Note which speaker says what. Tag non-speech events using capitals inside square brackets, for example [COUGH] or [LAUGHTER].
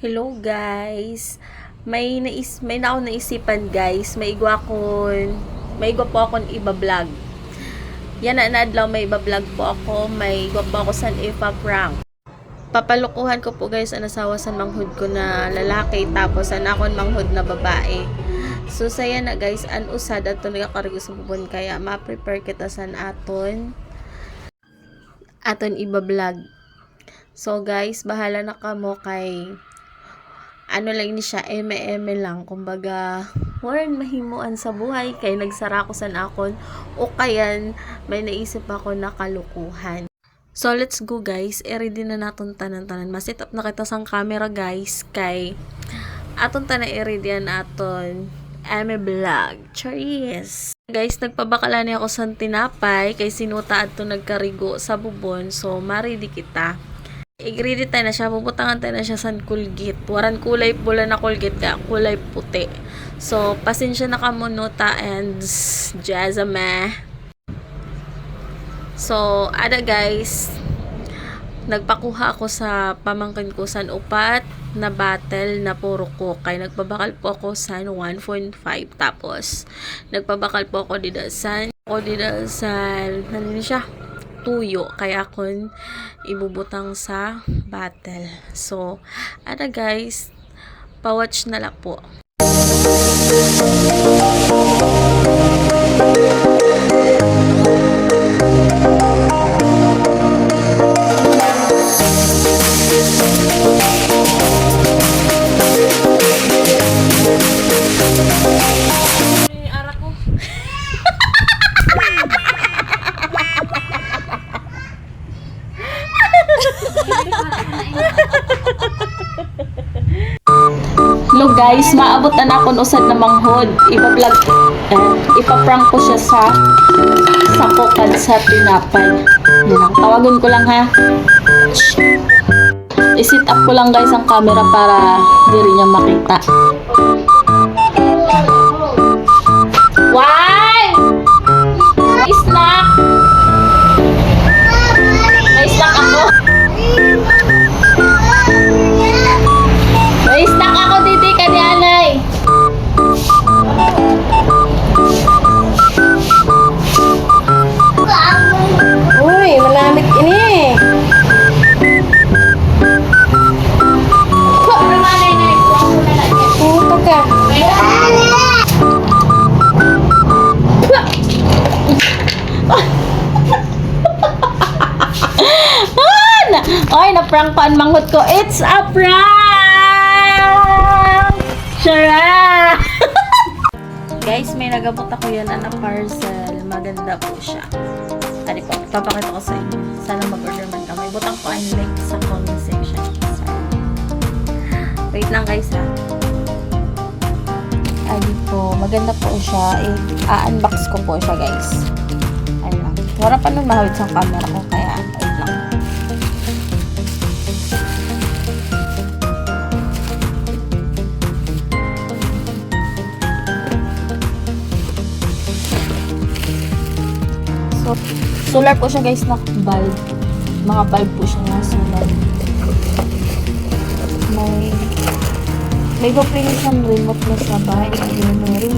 Speaker 1: Hello guys. May nais may na ako naisipan guys. May igwa kon may igwa po akong iba-vlog. Yan na naadlaw may iba-vlog po ako. May igwa po ako sa ipa prank. Papalukuhan ko po guys ang asawa sa manghud ko na lalaki tapos ang akon manghud na babae. So saya na guys an usad ato nagakargo sa bubon kaya ma-prepare kita sa aton aton iba-vlog. So guys, bahala na kamo kay ano lang ni siya, eme-eme lang. Kumbaga, warn mahimuan sa buhay kay nagsara ko sa akon o kaya may naisip ako na kalukuhan. So, let's go guys. I-ready na naton tanan-tanan. Masit up na kita sang camera guys kay aton tanan i-ready na aton eme vlog. Charis! Guys, nagpabakala niya ako sa tinapay kay sinuta ato nagkarigo sa bubon. So, maridi kita. I-ready tayo na siya. Puputangan tayo na siya sa kulgit. Waran kulay pula na kulgit ka. Kulay puti. So, pasensya na ka mo nota and jazama. So, ada guys. Nagpakuha ako sa pamangkin ko sa upat na battle na puro ko. Kaya nagpabakal po ako sa 1.5. Tapos, nagpabakal po ako dito sa ako dito sa ano siya tuyo kaya akon ibubutang sa battle. So, ada guys, pa-watch na lang po. Guys, maabot na ako usad na manghod. Ipa-vlog, eh, ipa-prank ko siya sa sa kokad sa tinapay. Yan lang. Tawagan ko lang ha. I-set up ko lang guys ang camera para di rin niya makita. Ay, na-prank pa ang manghot ko. It's a prank! Shara! [LAUGHS] Guys, may nagabot ako yan na parcel. Maganda po siya. Tari po, papakita ko sa inyo. Sana mag-order man kami. Butang ko ang link sa comment section. Wait lang guys ha. Ay po, maganda po siya. I-unbox ko po siya guys. Ayun lang. Wala pa nun mahawit sa camera ko kaya ayun lang. So, solar po siya guys na bulb. Mga bulb po siya na solar. May may pa siyang remote na sa bahay. May